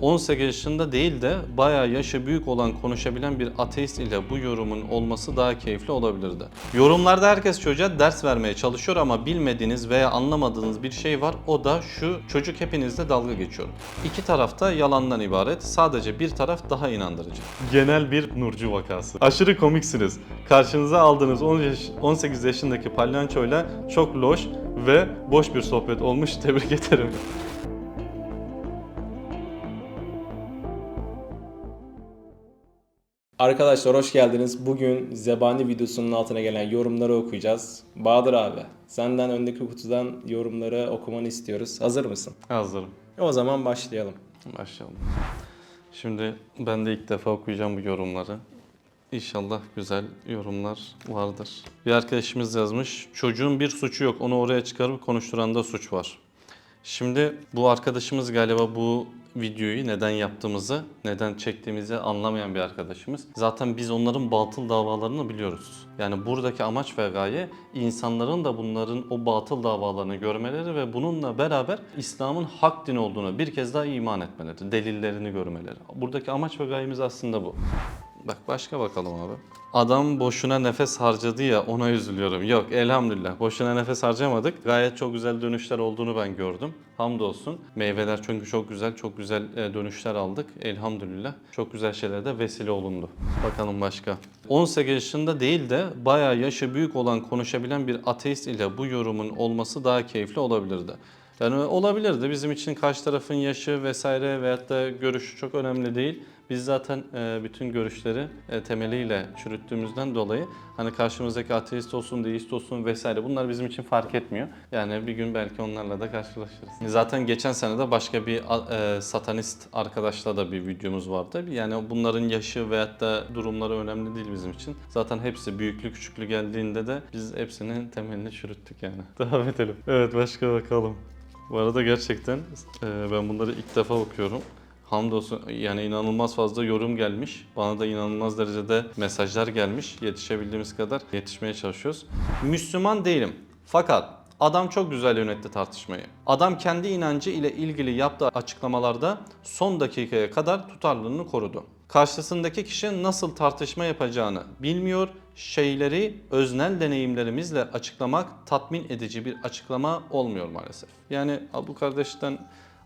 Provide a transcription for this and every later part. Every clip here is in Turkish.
18 yaşında değil de bayağı yaşı büyük olan konuşabilen bir ateist ile bu yorumun olması daha keyifli olabilirdi. Yorumlarda herkes çocuğa ders vermeye çalışıyor ama bilmediğiniz veya anlamadığınız bir şey var. O da şu çocuk hepinizle dalga geçiyor. İki tarafta yalandan ibaret. Sadece bir taraf daha inandırıcı. Genel bir Nurcu vakası. Aşırı komiksiniz. Karşınıza aldığınız 10 yaş- 18 yaşındaki palyançoyla çok loş ve boş bir sohbet olmuş. Tebrik ederim. Arkadaşlar hoş geldiniz. Bugün Zebani videosunun altına gelen yorumları okuyacağız. Bahadır abi, senden öndeki kutudan yorumları okumanı istiyoruz. Hazır mısın? Hazırım. O zaman başlayalım. Başlayalım. Şimdi ben de ilk defa okuyacağım bu yorumları. İnşallah güzel yorumlar vardır. Bir arkadaşımız yazmış. Çocuğun bir suçu yok. Onu oraya çıkarıp konuşturanda suç var. Şimdi bu arkadaşımız galiba bu videoyu neden yaptığımızı, neden çektiğimizi anlamayan bir arkadaşımız. Zaten biz onların batıl davalarını biliyoruz. Yani buradaki amaç ve gaye insanların da bunların o batıl davalarını görmeleri ve bununla beraber İslam'ın hak din olduğuna bir kez daha iman etmeleri, delillerini görmeleri. Buradaki amaç ve gayemiz aslında bu. Bak başka bakalım abi. Adam boşuna nefes harcadı ya ona üzülüyorum. Yok elhamdülillah boşuna nefes harcamadık. Gayet çok güzel dönüşler olduğunu ben gördüm. Hamdolsun. Meyveler çünkü çok güzel, çok güzel e, dönüşler aldık. Elhamdülillah. Çok güzel şeylere de vesile olundu. Bakalım başka. 18 yaşında değil de bayağı yaşı büyük olan konuşabilen bir ateist ile bu yorumun olması daha keyifli olabilirdi. Yani olabilirdi. Bizim için karşı tarafın yaşı vesaire veyahut da görüşü çok önemli değil. Biz zaten e, bütün görüşleri e, temeliyle çürüttüğümüzden dolayı hani karşımızdaki ateist olsun, deist olsun vesaire bunlar bizim için fark etmiyor. Yani bir gün belki onlarla da karşılaşırız. Zaten geçen sene de başka bir e, satanist arkadaşla da bir videomuz vardı. Yani bunların yaşı veyahut da durumları önemli değil bizim için. Zaten hepsi büyüklü küçüklü geldiğinde de biz hepsinin temelini çürüttük yani. Devam edelim. Evet başka bakalım. Bu arada gerçekten ben bunları ilk defa okuyorum. Hamdolsun yani inanılmaz fazla yorum gelmiş. Bana da inanılmaz derecede mesajlar gelmiş. Yetişebildiğimiz kadar yetişmeye çalışıyoruz. Müslüman değilim. Fakat adam çok güzel yönetti tartışmayı. Adam kendi inancı ile ilgili yaptığı açıklamalarda son dakikaya kadar tutarlılığını korudu. Karşısındaki kişi nasıl tartışma yapacağını bilmiyor, şeyleri öznel deneyimlerimizle açıklamak tatmin edici bir açıklama olmuyor maalesef. Yani bu kardeşten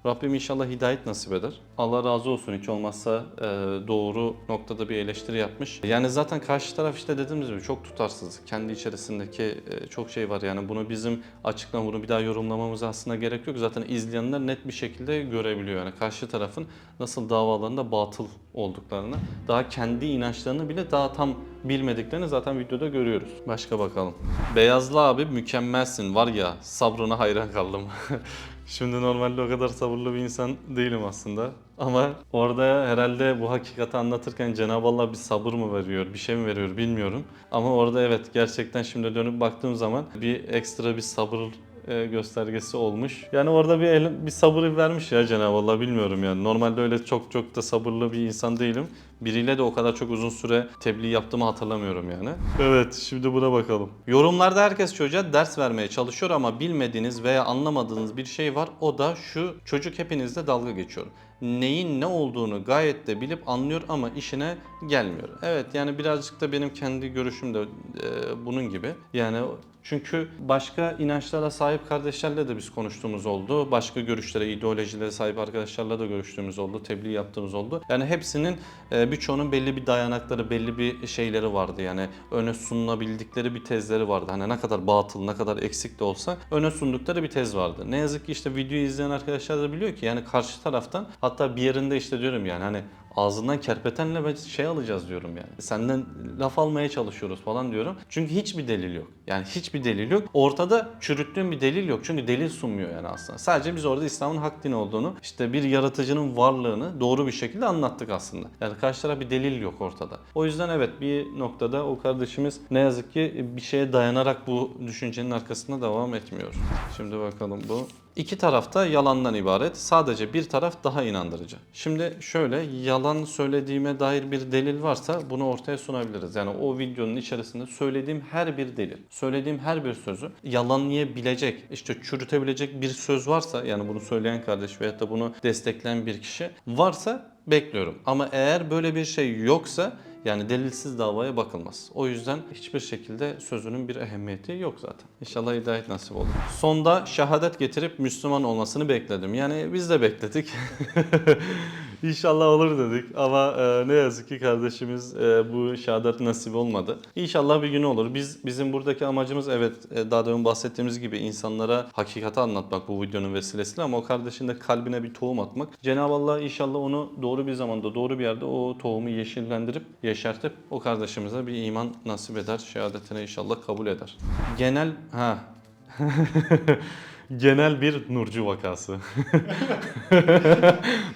Rabbim inşallah hidayet nasip eder. Allah razı olsun hiç olmazsa e, doğru noktada bir eleştiri yapmış. Yani zaten karşı taraf işte dediğimiz gibi çok tutarsız. Kendi içerisindeki e, çok şey var yani bunu bizim açıklama bunu bir daha yorumlamamıza aslında gerek yok. Zaten izleyenler net bir şekilde görebiliyor. Yani karşı tarafın nasıl davalarında batıl olduklarını, daha kendi inançlarını bile daha tam bilmediklerini zaten videoda görüyoruz. Başka bakalım. Beyazlı abi mükemmelsin var ya sabrına hayran kaldım. Şimdi normalde o kadar sabırlı bir insan değilim aslında. Ama orada herhalde bu hakikati anlatırken Cenab-ı Allah bir sabır mı veriyor, bir şey mi veriyor bilmiyorum. Ama orada evet gerçekten şimdi dönüp baktığım zaman bir ekstra bir sabır e, göstergesi olmuş. Yani orada bir el- bir sabır vermiş ya Cenab-ı Allah bilmiyorum yani. Normalde öyle çok çok da sabırlı bir insan değilim. Biriyle de o kadar çok uzun süre tebliğ yaptığımı hatırlamıyorum yani. Evet şimdi buna bakalım. Yorumlarda herkes çocuğa ders vermeye çalışıyor ama bilmediğiniz veya anlamadığınız bir şey var. O da şu çocuk hepinizle dalga geçiyor. Neyin ne olduğunu gayet de bilip anlıyor ama işine gelmiyor. Evet yani birazcık da benim kendi görüşüm de e, bunun gibi. Yani çünkü başka inançlara sahip kardeşlerle de biz konuştuğumuz oldu. Başka görüşlere, ideolojilere sahip arkadaşlarla da görüştüğümüz oldu. Tebliğ yaptığımız oldu. Yani hepsinin e, birçoğunun belli bir dayanakları, belli bir şeyleri vardı. Yani öne sunulabildikleri bir tezleri vardı. Hani ne kadar batıl, ne kadar eksik de olsa öne sundukları bir tez vardı. Ne yazık ki işte videoyu izleyen arkadaşlar da biliyor ki yani karşı taraftan hatta bir yerinde işte diyorum yani hani ağzından kerpetenle ben şey alacağız diyorum yani. Senden laf almaya çalışıyoruz falan diyorum. Çünkü hiçbir delil yok. Yani hiçbir delil yok. Ortada çürüttüğüm bir delil yok. Çünkü delil sunmuyor yani aslında. Sadece biz orada İslam'ın hak dini olduğunu, işte bir yaratıcının varlığını doğru bir şekilde anlattık aslında. Yani karşı taraf bir delil yok ortada. O yüzden evet bir noktada o kardeşimiz ne yazık ki bir şeye dayanarak bu düşüncenin arkasında devam etmiyor. Şimdi bakalım bu İki taraf da yalandan ibaret. Sadece bir taraf daha inandırıcı. Şimdi şöyle yalan söylediğime dair bir delil varsa bunu ortaya sunabiliriz. Yani o videonun içerisinde söylediğim her bir delil, söylediğim her bir sözü yalanlayabilecek, işte çürütebilecek bir söz varsa yani bunu söyleyen kardeş veyahut da bunu destekleyen bir kişi varsa bekliyorum. Ama eğer böyle bir şey yoksa yani delilsiz davaya bakılmaz. O yüzden hiçbir şekilde sözünün bir ehemmiyeti yok zaten. İnşallah hidayet nasip olur. Sonda şehadet getirip Müslüman olmasını bekledim. Yani biz de bekledik. İnşallah olur dedik ama e, ne yazık ki kardeşimiz e, bu şehadet nasip olmadı. İnşallah bir gün olur. Biz bizim buradaki amacımız evet e, daha demin bahsettiğimiz gibi insanlara hakikati anlatmak bu videonun vesilesiyle ama o kardeşin de kalbine bir tohum atmak. Cenab-ı Allah inşallah onu doğru bir zamanda doğru bir yerde o tohumu yeşillendirip yeşertip o kardeşimize bir iman nasip eder. Şehadetine inşallah kabul eder. Genel ha Genel bir Nurcu vakası.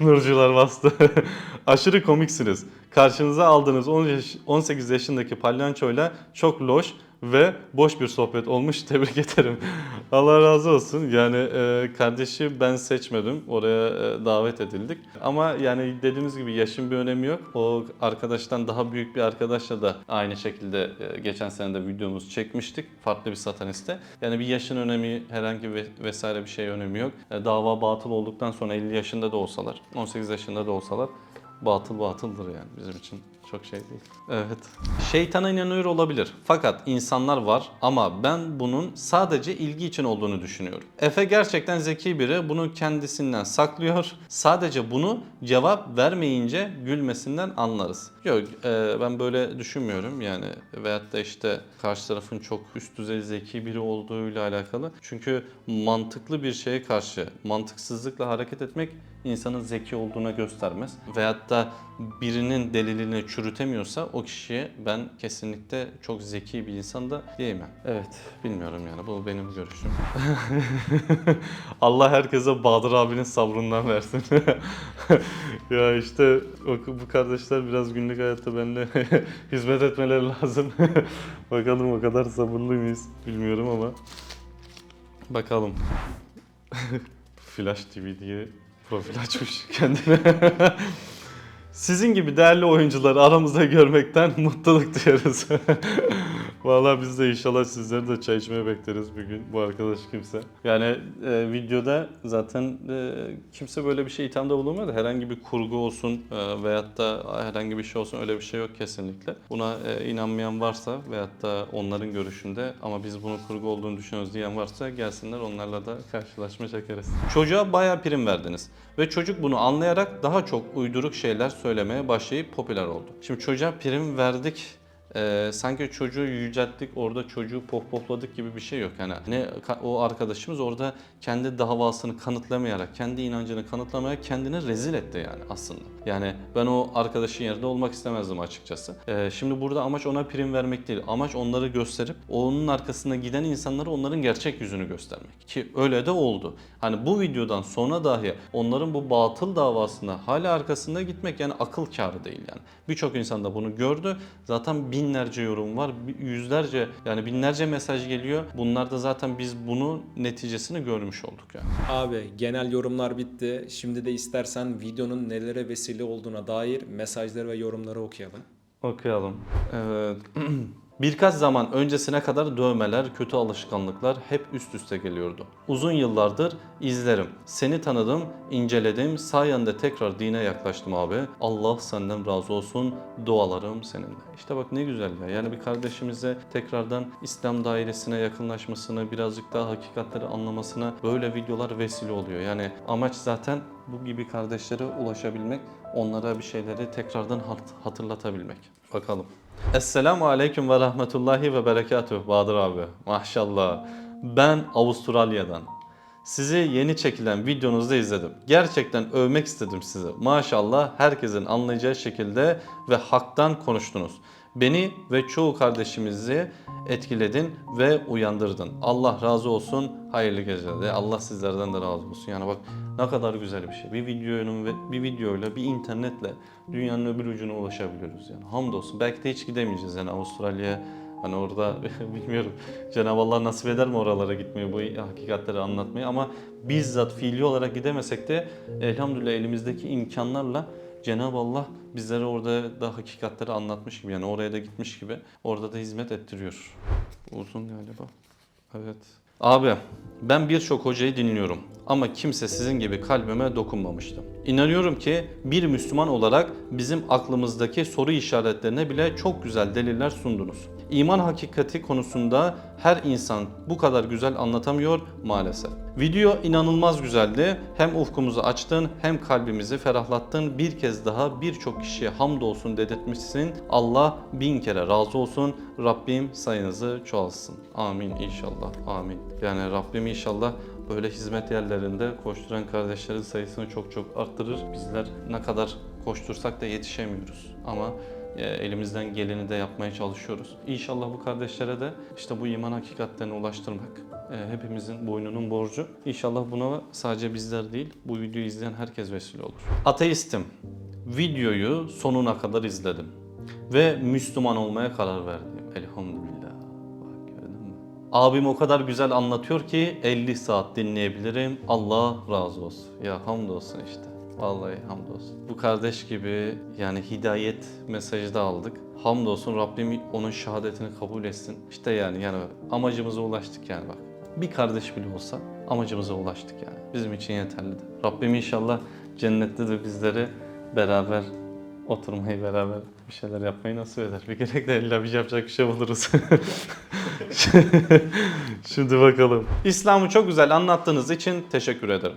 Nurcular bastı. Aşırı komiksiniz. Karşınıza aldığınız 10 yaş- 18 yaşındaki palyançoyla çok loş ve boş bir sohbet olmuş. Tebrik ederim. Allah razı olsun. Yani e, kardeşi ben seçmedim. Oraya e, davet edildik. Ama yani dediğimiz gibi yaşın bir önemi yok. O arkadaştan daha büyük bir arkadaşla da aynı şekilde e, geçen sene de videomuzu çekmiştik. Farklı bir sataniste. Yani bir yaşın önemi herhangi ve vesaire bir şey önemi yok. E, dava batıl olduktan sonra 50 yaşında da olsalar, 18 yaşında da olsalar batıl batıldır yani bizim için çok şey değil. Evet. Şeytana inanıyor olabilir. Fakat insanlar var ama ben bunun sadece ilgi için olduğunu düşünüyorum. Efe gerçekten zeki biri. Bunu kendisinden saklıyor. Sadece bunu cevap vermeyince gülmesinden anlarız. Yok e, ben böyle düşünmüyorum yani. Veyahut da işte karşı tarafın çok üst düzey zeki biri olduğuyla alakalı. Çünkü mantıklı bir şeye karşı mantıksızlıkla hareket etmek insanın zeki olduğuna göstermez. Veyahut da birinin delilini çürütemiyorsa o kişiye ben kesinlikle çok zeki bir insan da diyemem. Evet bilmiyorum yani bu benim görüşüm. Allah herkese Bahadır abinin sabrından versin. ya işte bu kardeşler biraz günlük hayatta benimle hizmet etmeleri lazım. Bakalım o kadar sabırlı mıyız bilmiyorum ama. Bakalım. Flash TV diye profil açmış kendine. Sizin gibi değerli oyuncuları aramızda görmekten mutluluk duyarız. Vallahi biz de inşallah sizleri de çay içmeye bekleriz bir gün. Bu arkadaş kimse. Yani e, videoda zaten e, kimse böyle bir şey ithamda bulunmadı. Herhangi bir kurgu olsun e, veyahut da herhangi bir şey olsun öyle bir şey yok kesinlikle. Buna e, inanmayan varsa veyahut da onların görüşünde ama biz bunun kurgu olduğunu düşünüyoruz diyen varsa gelsinler onlarla da karşılaşma çekeriz. Çocuğa bayağı prim verdiniz ve çocuk bunu anlayarak daha çok uyduruk şeyler söylemeye başlayıp popüler oldu. Şimdi çocuğa prim verdik ee, sanki çocuğu yücelttik, orada çocuğu pohpohladık gibi bir şey yok. Yani ne ka- o arkadaşımız orada kendi davasını kanıtlamayarak, kendi inancını kanıtlamayarak kendini rezil etti yani aslında. Yani ben o arkadaşın yerinde olmak istemezdim açıkçası. Ee, şimdi burada amaç ona prim vermek değil. Amaç onları gösterip onun arkasında giden insanlara onların gerçek yüzünü göstermek. Ki öyle de oldu. Hani bu videodan sonra dahi onların bu batıl davasına hala arkasında gitmek yani akıl kârı değil yani. Birçok insan da bunu gördü. Zaten binlerce yorum var. Yüzlerce yani binlerce mesaj geliyor. Bunlarda zaten biz bunun neticesini görmüş olduk yani. Abi genel yorumlar bitti. Şimdi de istersen videonun nelere vesile olduğuna dair mesajları ve yorumları okuyalım. Okuyalım. Evet. Birkaç zaman öncesine kadar dövmeler, kötü alışkanlıklar hep üst üste geliyordu. Uzun yıllardır izlerim. Seni tanıdım, inceledim. Sayende tekrar dine yaklaştım abi. Allah senden razı olsun. Dualarım seninle. İşte bak ne güzel ya. Yani bir kardeşimize tekrardan İslam dairesine yakınlaşmasını, birazcık daha hakikatleri anlamasına böyle videolar vesile oluyor. Yani amaç zaten bu gibi kardeşlere ulaşabilmek, onlara bir şeyleri tekrardan hat- hatırlatabilmek. Bakalım. Esselamu Aleyküm ve Rahmetullahi ve Berekatuhu Bahadır abi. Maşallah. Ben Avustralya'dan. Sizi yeni çekilen videonuzda izledim. Gerçekten övmek istedim sizi. Maşallah herkesin anlayacağı şekilde ve haktan konuştunuz. Beni ve çoğu kardeşimizi etkiledin ve uyandırdın. Allah razı olsun. Hayırlı geceler. Allah sizlerden de razı olsun. Yani bak ne kadar güzel bir şey. Bir videonun ve bir videoyla, bir internetle dünyanın öbür ucuna ulaşabiliyoruz yani. Hamdolsun. Belki de hiç gidemeyeceğiz yani Avustralya'ya Hani orada bilmiyorum Cenab-ı Allah nasip eder mi oralara gitmeyi, bu hakikatleri anlatmayı ama bizzat fiili olarak gidemesek de elhamdülillah elimizdeki imkanlarla Cenab-ı Allah bizlere orada da hakikatleri anlatmış gibi yani oraya da gitmiş gibi orada da hizmet ettiriyor. Uzun galiba. Evet. Abi ben birçok hocayı dinliyorum ama kimse sizin gibi kalbime dokunmamıştı. İnanıyorum ki bir Müslüman olarak bizim aklımızdaki soru işaretlerine bile çok güzel deliller sundunuz. İman hakikati konusunda her insan bu kadar güzel anlatamıyor maalesef. Video inanılmaz güzeldi. Hem ufkumuzu açtın hem kalbimizi ferahlattın. Bir kez daha birçok kişiye hamdolsun dedirtmişsin. Allah bin kere razı olsun. Rabbim sayınızı çoğalsın. Amin inşallah. Amin. Yani Rabbim inşallah böyle hizmet yerlerinde koşturan kardeşlerin sayısını çok çok arttırır. Bizler ne kadar koştursak da yetişemiyoruz. Ama elimizden geleni de yapmaya çalışıyoruz. İnşallah bu kardeşlere de işte bu iman hakikatlerine ulaştırmak e, hepimizin boynunun borcu. İnşallah buna sadece bizler değil, bu videoyu izleyen herkes vesile olur. Ateistim. Videoyu sonuna kadar izledim. Ve Müslüman olmaya karar verdim. Elhamdülillah. Bak gördün mü? Abim o kadar güzel anlatıyor ki 50 saat dinleyebilirim. Allah razı olsun. Ya hamdolsun işte. Vallahi hamdolsun. Bu kardeş gibi yani hidayet mesajı da aldık. Hamdolsun Rabbim onun şehadetini kabul etsin. İşte yani yani amacımıza ulaştık yani bak. Bir kardeş bile olsa amacımıza ulaştık yani. Bizim için yeterlidir. Rabbim inşallah cennette de bizleri beraber oturmayı beraber bir şeyler yapmayı nasip eder. Bir gerek de illa bir yapacak bir şey buluruz. Şimdi bakalım. İslam'ı çok güzel anlattığınız için teşekkür ederim.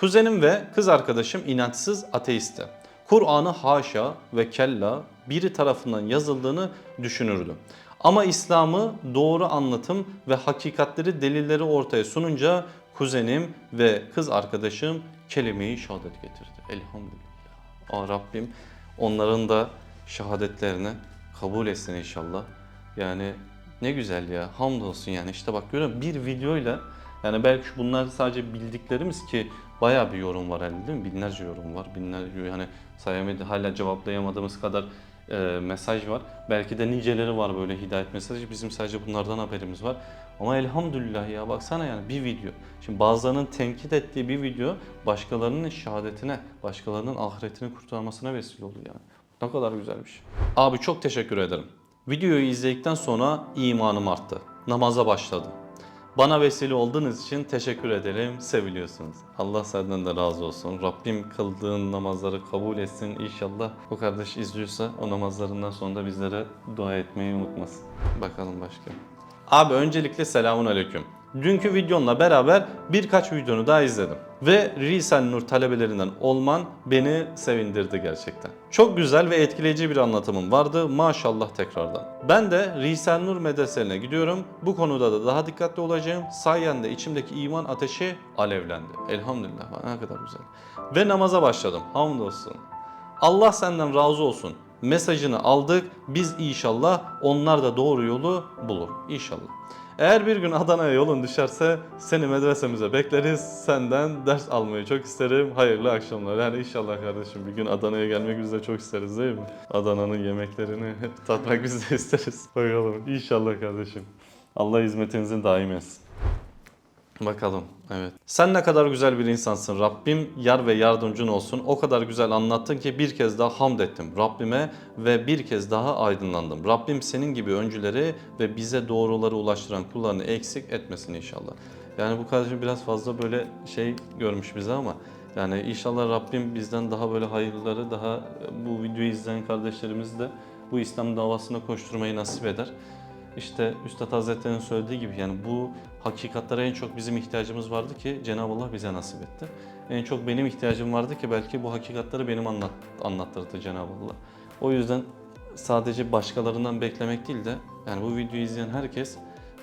Kuzenim ve kız arkadaşım inançsız ateisti. Kur'an'ı haşa ve kella biri tarafından yazıldığını düşünürdü. Ama İslam'ı doğru anlatım ve hakikatleri delilleri ortaya sununca kuzenim ve kız arkadaşım kelime-i şehadet getirdi. Elhamdülillah. Aa Rabbim onların da şehadetlerini kabul etsin inşallah. Yani ne güzel ya. Hamdolsun yani. İşte bak görüyor? Bir videoyla yani belki bunlar sadece bildiklerimiz ki bayağı bir yorum var elde değil mi? Binlerce yorum var. Binlerce yani sayamayı hala cevaplayamadığımız kadar e, mesaj var. Belki de niceleri var böyle hidayet mesajı. Bizim sadece bunlardan haberimiz var. Ama elhamdülillah ya baksana yani bir video. Şimdi bazılarının tenkit ettiği bir video başkalarının şehadetine, başkalarının ahiretini kurtarmasına vesile oluyor yani. Ne kadar güzel bir şey. Abi çok teşekkür ederim. Videoyu izledikten sonra imanım arttı. Namaza başladım. Bana vesile olduğunuz için teşekkür ederim. Seviliyorsunuz. Allah senden de razı olsun. Rabbim kıldığın namazları kabul etsin. İnşallah o kardeş izliyorsa o namazlarından sonra da bizlere dua etmeyi unutmasın. Bakalım başka. Abi öncelikle selamun aleyküm. Dünkü videonla beraber birkaç videonu daha izledim. Ve Risal Nur talebelerinden olman beni sevindirdi gerçekten. Çok güzel ve etkileyici bir anlatımın vardı maşallah tekrardan. Ben de Risal Nur medreselerine gidiyorum. Bu konuda da daha dikkatli olacağım. Sayende içimdeki iman ateşi alevlendi. Elhamdülillah ne kadar güzel. Ve namaza başladım. Hamdolsun. Allah senden razı olsun. Mesajını aldık. Biz inşallah onlar da doğru yolu bulur. İnşallah. Eğer bir gün Adana'ya yolun düşerse seni medresemize bekleriz. Senden ders almayı çok isterim. Hayırlı akşamlar. Yani inşallah kardeşim bir gün Adana'ya gelmek biz çok isteriz değil mi? Adana'nın yemeklerini tatmak biz isteriz. Bakalım. İnşallah kardeşim. Allah hizmetinizin daim etsin. Bakalım. Evet. Sen ne kadar güzel bir insansın. Rabbim yar ve yardımcın olsun. O kadar güzel anlattın ki bir kez daha hamd ettim Rabbime ve bir kez daha aydınlandım. Rabbim senin gibi öncüleri ve bize doğruları ulaştıran kullarını eksik etmesin inşallah. Yani bu kardeşim biraz fazla böyle şey görmüş bize ama yani inşallah Rabbim bizden daha böyle hayırlıları, daha bu videoyu izleyen kardeşlerimiz de bu İslam davasına koşturmayı nasip eder. İşte Üstad Hazretleri'nin söylediği gibi yani bu hakikatlere en çok bizim ihtiyacımız vardı ki Cenab-ı Allah bize nasip etti. En çok benim ihtiyacım vardı ki belki bu hakikatleri benim anlat, anlattırdı Cenab-ı Allah. O yüzden sadece başkalarından beklemek değil de yani bu videoyu izleyen herkes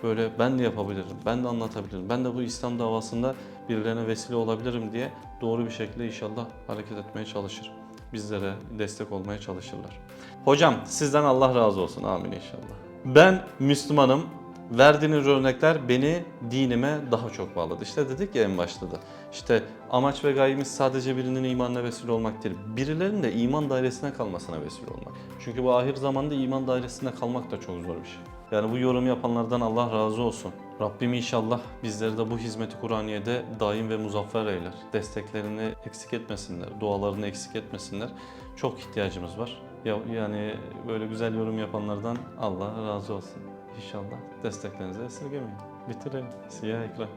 böyle ben de yapabilirim, ben de anlatabilirim, ben de bu İslam davasında birilerine vesile olabilirim diye doğru bir şekilde inşallah hareket etmeye çalışır. Bizlere destek olmaya çalışırlar. Hocam sizden Allah razı olsun. Amin inşallah. Ben Müslümanım. Verdiğiniz örnekler beni dinime daha çok bağladı. İşte dedik ya en başta da. İşte amaç ve gayemiz sadece birinin imanına vesile olmak değil. Birilerinin de iman dairesine kalmasına vesile olmak. Çünkü bu ahir zamanda iman dairesinde kalmak da çok zor bir şey. Yani bu yorum yapanlardan Allah razı olsun. Rabbim inşallah bizleri de bu hizmeti Kur'aniye'de daim ve muzaffer eyler. Desteklerini eksik etmesinler, dualarını eksik etmesinler. Çok ihtiyacımız var. Ya, yani böyle güzel yorum yapanlardan Allah razı olsun. İnşallah desteklerinizi esirgemeyin. Bitirelim. Siyah ekran.